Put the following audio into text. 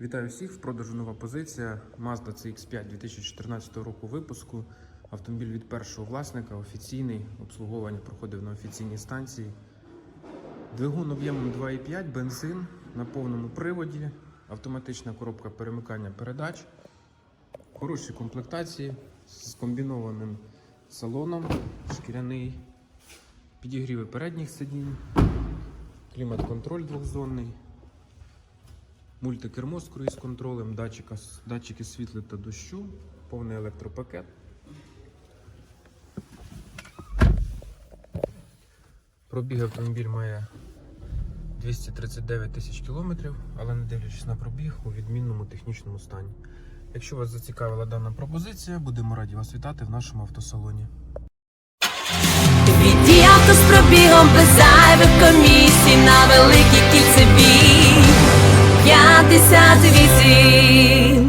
Вітаю всіх! В продажу нова позиція Mazda CX5 2014 року випуску. Автомобіль від першого власника, офіційний, обслуговування проходив на офіційній станції. Двигун об'ємом 2,5, бензин на повному приводі, автоматична коробка перемикання передач, хороші комплектації з комбінованим салоном, шкіряний, підігріви передніх сидінь, клімат-контроль двохзонний. Мультикермо з круїз-контролем, датчика, датчики світла та дощу, повний електропакет. Пробіг автомобіль має 239 тисяч кілометрів, але не дивлячись на пробіг у відмінному технічному стані. Якщо вас зацікавила дана пропозиція, будемо раді вас вітати в нашому автосалоні. Віді авто з пробігом без зайвих комісій на великій піднятися твій.